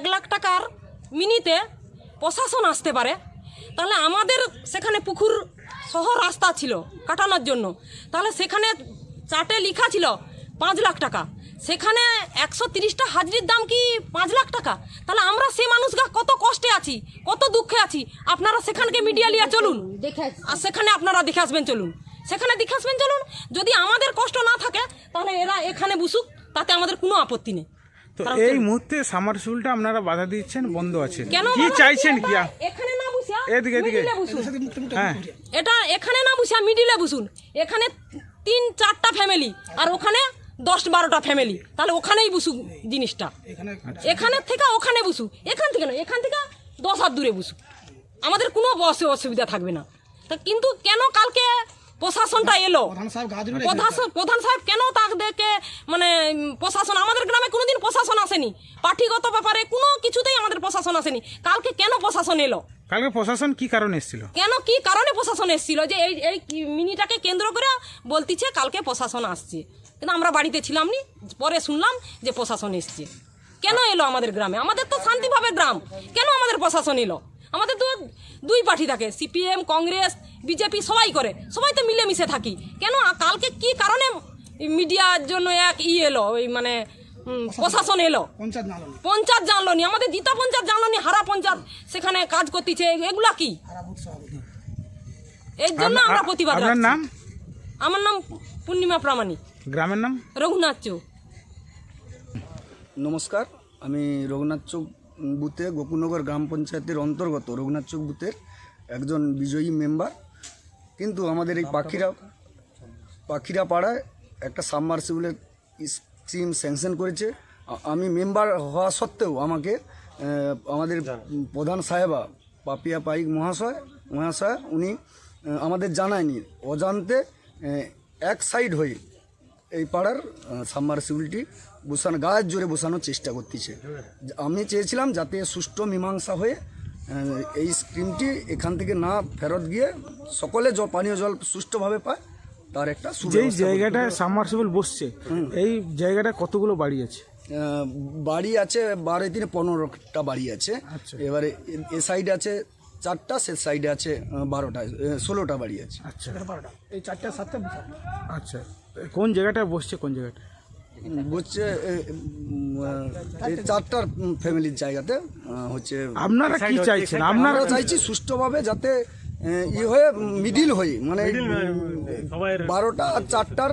এক লাখ টাকার মিনিতে প্রশাসন আসতে পারে। তাহলে আমাদের সেখানে পুকুর সহ রাস্তা ছিল কাটানোর জন্য। তাহলে সেখানে চার্টে লেখা ছিল পাঁচ লাখ টাকা। সেখানে একশো তিরিশটা হাজিরির দাম কি পাঁচ লাখ টাকা? তাহলে আমরা সে মানুষগা কত কষ্টে আছি, কত দুঃখে আছি। আপনারা সেখানকে মিডিয়া লিয়া চলুন। আর সেখানে আপনারা দেখে আসবেন, চলুন। সেখানে দেখে আসবেন, চলুন। যদি আমাদের কষ্ট না থাকে, তাহলে এরা এখানে বসুক, তাতে আমাদের কোনো আপত্তি নেই। তো এই মুহূর্তে সামারসুলটা আপনারা বাধা দিচ্ছেন বন্ধ আছে কেন কি চাইছেন কি? এটা এখানে না বসে এদিকে, এদিকে। মিডিলে বসুন। হ্যাঁ। এটা এখানে না বসে মিডিলে বসুন। এখানে তিন চারটা ফ্যামিলি আর ওখানে দশ বারোটা ফ্যামিলি তাহলে ওখানেই বসুক জিনিসটা। এখানে থেকে ওখানে বসুক। এখান থেকে না এখান থেকে দশ হাত দূরে বসুক। আমাদের কোনো বসে অসুবিধা থাকবে না। তা কিন্তু কেন কালকে প্রশাসনটা এলো? প্রধান সাহেব- প্রধান সাহেব কেন তাদেরকে মানে প্রশাসন আমাদের গ্রামে প্রশাসন আসেনি। পার্টিগত ব্যাপারে কোনো কিছুতেই আমাদের প্রশাসন আসেনি। কালকে কেন প্রশাসন এলো? কালকে প্রশাসন কি কারণে এসেছিল? কেন কি কারণে প্রশাসন এসেছিল? যে এই এই মিনিটাকে কেন্দ্র করে বলতিছে কালকে প্রশাসন আসছে। কিন্তু আমরা বাড়িতে ছিলাম নি পরে শুনলাম যে প্রশাসন এসছে। কেন এলো আমাদের গ্রামে? আমাদের তো শান্তিভাবে গ্রাম। কেন আমাদের প্রশাসন এলো? আমাদের তো দুই পার্টি থাকে সিপিএম কংগ্রেস বিজেপি সবাই করে। সবাই তো মিলেমিশে থাকি। কেন কালকে কি কারণে মিডিয়ার জন্য এক ই এলো? ওই মানে প্রশাসন এলো। পঞ্চায়েত জানলো নি। আমাদের জিতা পঞ্চায়েত জানলো নি হারা পঞ্চায়েত সেখানে কাজ করতেছে। এগুলা কি? এর জন্য আমরা প্রতিবাদ আপনার নাম? আমার নাম পূর্ণিমা প্রামাণিক। গ্রামের নাম? রঘুনাথ চৌক। নমস্কার। আমি রঘুনাথ চৌক বুথে গোকুলনগর গ্রাম পঞ্চায়েতের অন্তর্গত রঘুনাথ চৌক বুথের একজন বিজয়ী মেম্বার। কিন্তু আমাদের এই পাখিরা পাখিরা পাড়ায় একটা সাবমার্সিবলের স্কিম স্যাংশন করেছে। আমি মেম্বার হওয়া সত্ত্বেও আমাকে আমাদের প্রধান সাহেবা, পাপিয়া পাইক মহাশয় মহাশয়, উনি আমাদের জানায়নি। অজান্তে এক সাইড হয়ে এই পাড়ার সাবমার্সিবিলিটি বসানো, গায়ের জোরে বসানোর চেষ্টা করতেছে। আমি চেয়েছিলাম যাতে সুষ্ঠু মীমাংসা হয়ে এই স্কিমটি এখান থেকে না ফেরত গিয়ে সকলে জল পানীয় জল সুষ্ঠুভাবে পায়। তার একটা যেই জায়গাটায় সাবমার্সিবল বসছে এই জায়গাটা কতগুলো বাড়ি আছে? বাড়ি আছে বারো তিনে পনেরোটা বাড়ি আছে। আচ্ছা। এবারে এ- সাইডে আছে চারটা সে সাইডে আছে বারোটা ষোলোটা বাড়ি আছে। আচ্ছা। বারোটা। এই চারটা সাতটা আচ্ছা। কোন জায়গাটায় বসছে কোন জায়গাটা? এই চারটার ফ্যামিলির জায়গাতে হচ্ছে আপনারা কি চাইছেন? আপনারা চাইছি সুষ্ঠুভাবে যাতে ই হয়ে মিডিল হয়ে মানে বারোটা আর চারটার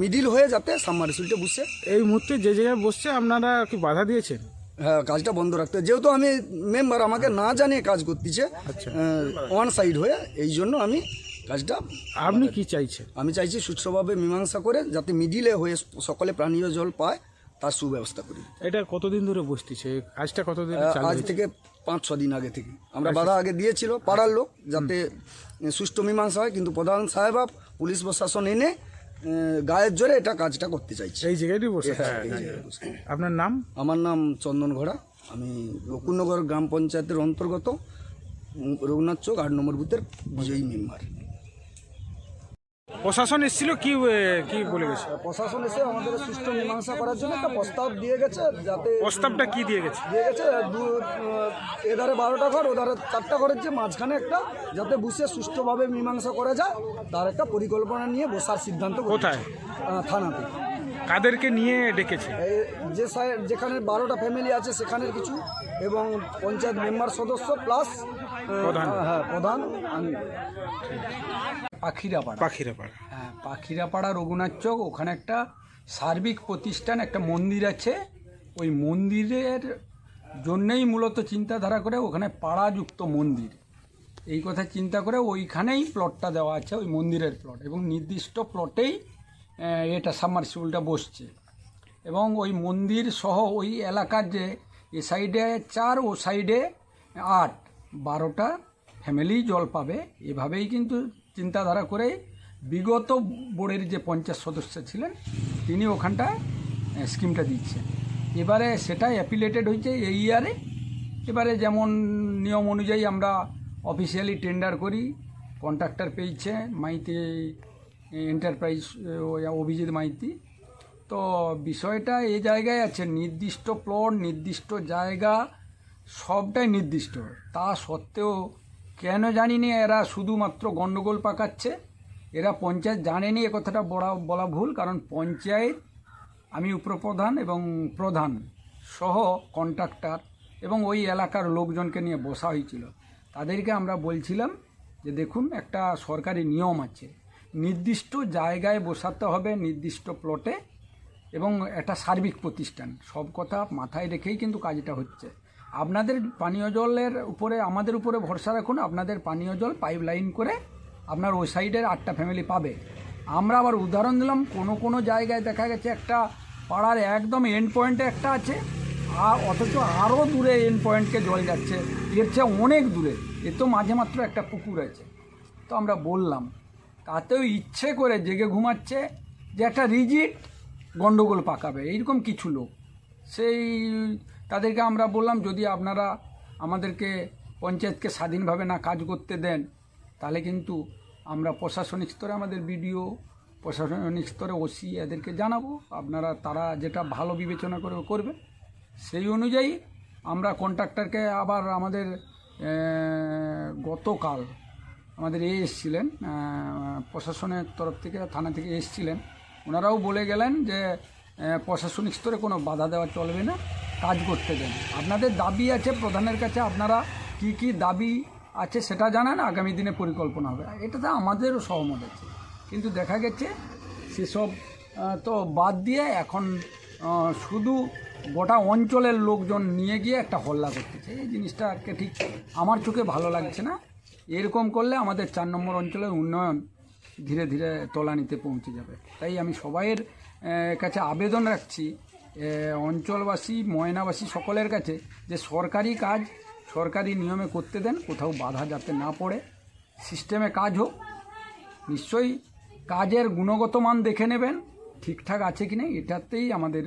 মিডিল হয়ে যাতে সাবমার্সিলটা বুঝছে এই মুহূর্তে যে জায়গায় বসছে আপনারা কি বাধা দিয়েছেন? হ্যাঁ কাজটা বন্ধ রাখতে যেহেতু আমি মেম্বার আমাকে না জানিয়ে কাজ করতেছে ওয়ান সাইড হয়ে এই জন্য আমি কাজটা আপনি কি চাইছেন? আমি চাইছি সুষ্ঠুভাবে মীমাংসা করে যাতে মিডিলে হয়ে সকলে পানীয় জল পায় তার সুব্যবস্থা করি। এটা কতদিন ধরে বসতিছে কাজটা কতদিন আজ থেকে পাঁচ ছ দিন আগে থেকে। আমরা বাধা আগে দিয়েছিল পাড়ার লোক যাতে সুষ্ঠু মীমাংসা হয় কিন্তু প্রধান সাহেব পুলিশ প্রশাসন এনে গায়ের জোরে এটা কাজটা করতে চাইছে। এই জায়গাটি বসে? হ্যাঁ, বসে। আপনার নাম? আমার নাম চন্দন ঘোড়া। আমি গোকুলনগর গ্রাম পঞ্চায়েতের অন্তর্গত রঘুনাথ চৌক আট নম্বর বুথের বিজয়ী মেম্বার। প্রশাসন এসেছিল কি কি বলে গেছে প্রশাসন এসে আমাদের সুষ্ঠু মীমাংসা করার জন্য একটা প্রস্তাব দিয়ে গেছে যাতে প্রস্তাবটা কি দিয়ে গেছে দিয়ে গেছে দু এধারে বারোটা ঘর ওধারে চারটা ঘরের যে মাঝখানে একটা যাতে বসে সুষ্ঠুভাবে মীমাংসা করা যায় তার একটা পরিকল্পনা নিয়ে বসার সিদ্ধান্ত করেছে। কোথায়? আহ, থানাতে কাদেরকে নিয়ে ডেকেছে যে সাইড যেখানে বারোটা ফ্যামিলি আছে সেখানের কিছু এবং পঞ্চায়েত মেম্বার সদস্য প্লাস প্রধান। হ্যাঁ প্রধান আমি পাখিরাপাড়া। পাখিরা হ্যাঁ পাখিরাপাড়া রঘুনাথ চক ওখানে একটা সার্বিক প্রতিষ্ঠান একটা মন্দির আছে। ওই মন্দিরের জন্যেই মূলত চিন্তাধারা করে ওখানে পাড়াযুক্ত মন্দির। এই কথা চিন্তা করে ওইখানেই প্লটটা দেওয়া আছে ওই মন্দিরের প্লট এবং নির্দিষ্ট প্লটেই এটা সাবমার্সিবলটা বসছে। এবং ওই মন্দির সহ ওই এলাকার যে এ সাইডে চার ও সাইডে আট। বারোটা ফ্যামিলি জল পাবে। এভাবেই কিন্তু চিন্তাধারা করে বিগত বোর্ডের যে পঞ্চায়েত সদস্য ছিলেন তিনি ওখানটায় আহ, স্কিমটা দিচ্ছেন। এবারে সেটা অ্যাপিলেটেড হয়েছে এই ইয়ারে এবারে যেমন নিয়ম অনুযায়ী আমরা অফিসিয়ালি টেন্ডার করি কন্ট্রাক্টর পেয়েছে মাইতি এন্টারপ্রাইজ অভিজিৎ মাইতি। তো বিষয়টা এ জায়গায় আছে নির্দিষ্ট প্লট নির্দিষ্ট জায়গা সবটাই নির্দিষ্ট। তা সত্ত্বেও কেন জানি না এরা শুধুমাত্র গণ্ডগোল পাকাচ্ছে? এরা পঞ্চায়েত জানেনি এ কথাটা বলা বলা ভুল, কারণ পঞ্চায়েত আমি উপপ্রধান এবং প্রধান সহ কন্ট্রাক্টর এবং ওই এলাকার লোকজনকে নিয়ে বসা হয়েছিল। তাদেরকে আমরা বলছিলাম যে দেখুন, একটা সরকারি নিয়ম আছে। নির্দিষ্ট জায়গায় বসাতে হবে নির্দিষ্ট প্লটে এবং একটা সার্বিক প্রতিষ্ঠান। সব কথা মাথায় রেখেই কিন্তু কাজটা হচ্ছে। আপনাদের পানীয় জলের উপরে, আমাদের উপরে ভরসা রাখুন, আপনাদের পানীয় জল পাইপ লাইন করে আপনার ওই সাইডের আটটা ফ্যামিলি পাবে। আমরা আবার উদাহরণ দিলাম, কোনো কোনো জায়গায় দেখা গেছে একটা পাড়ার একদম এন্ড পয়েন্টে একটা আছে, আর অথচ আরও দূরে এন্ড পয়েন্টকে জল যাচ্ছে, এর চেয়ে অনেক দূরে এ তো মাঝে মাত্র একটা পুকুর আছে। তো আমরা বললাম, তাতেও ইচ্ছে করে জেগে ঘুমাচ্ছে যে একটা রিজিট গন্ডগোল পাকাবে, এইরকম কিছু লোক। সেই তাদেরকে আমরা বললাম, যদি আপনারা আমাদেরকে পঞ্চায়েতকে স্বাধীনভাবে না কাজ করতে দেন, তাহলে কিন্তু আমরা প্রশাসনিক স্তরে আমাদের বিডিও, প্রশাসনিক স্তরে ওসি এদেরকে জানাব। আপনারা, তারা যেটা ভালো বিবেচনা করে করবে, সেই অনুযায়ী আমরা কন্ট্রাক্টরকে আবার আমাদের গতকাল আমাদের এ এসছিলেন প্রশাসনের তরফ থেকে, থানা থেকে এসছিলেন। ওনারাও বলে গেলেন যে প্রশাসনিক স্তরে কোনো বাধা দেওয়া চলবে না। কাজ করতে দেন। আপনাদের দাবি আছে, প্রধানের কাছে আপনারা কি কি দাবি আছে সেটা জানান, আগামী দিনে পরিকল্পনা হবে। এটাতে আমাদেরও সহমত আছে। কিন্তু দেখা গেছে, সেসব তো বাদ দিয়ে এখন শুধু গোটা অঞ্চলের লোকজন নিয়ে গিয়ে একটা হল্লা করতেছে। এই জিনিসটাকে ঠিক আমার চোখে ভালো লাগছে না। এরকম করলে আমাদের চার নম্বর অঞ্চলের উন্নয়ন ধীরে ধীরে তলানিতে পৌঁছে যাবে। তাই আমি সবাইয়ের কাছে আবেদন রাখছি অঞ্চলবাসী, ময়নাবাসী সকলের কাছে যে সরকারি কাজ, সরকারি নিয়মে করতে দেন, কোথাও বাধা যাতে না পড়ে, সিস্টেমে কাজ হোক, নিশ্চয়ই কাজের গুণগত মান দেখে নেবেন, ঠিকঠাক আছে কি না এটাতেই আমাদের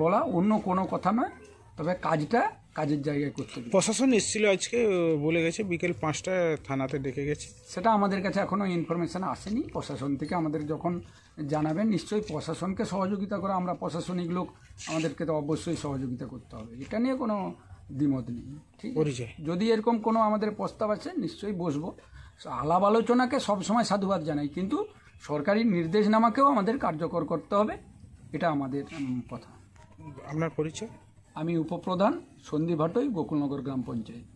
বলা অন্য কোনো কথা নয়, তবে কাজটা কাজের জায়গায় করতে প্রশাসন এসেছিল আজকে বলে গেছে বিকেল পাঁচটা থানাতে ডেকে গেছে। সেটা আমাদের কাছে এখনও ইনফরমেশান আসেনি। প্রশাসন থেকে আমাদের যখন জানাবেন নিশ্চয়ই প্রশাসনকে সহযোগিতা করে আমরা প্রশাসনিক লোক আমাদেরকে তো অবশ্যই সহযোগিতা করতে হবে। এটা নিয়ে কোনো দ্বিমত নেই ঠিক? পরিচয়। যদি এরকম কোনো আমাদের প্রস্তাব আছে নিশ্চয়ই বসবো। আলাপ আলোচনাকে সবসময় সাধুবাদ জানাই কিন্তু সরকারি নির্দেশনামাকেও আমাদের কার্যকর করতে হবে এটা আমাদের কথা। আপনার পরিচয়? আমি উপপ্রধান সন্দীপ ভাটই গোকুলনগর গ্রাম পঞ্চায়েত।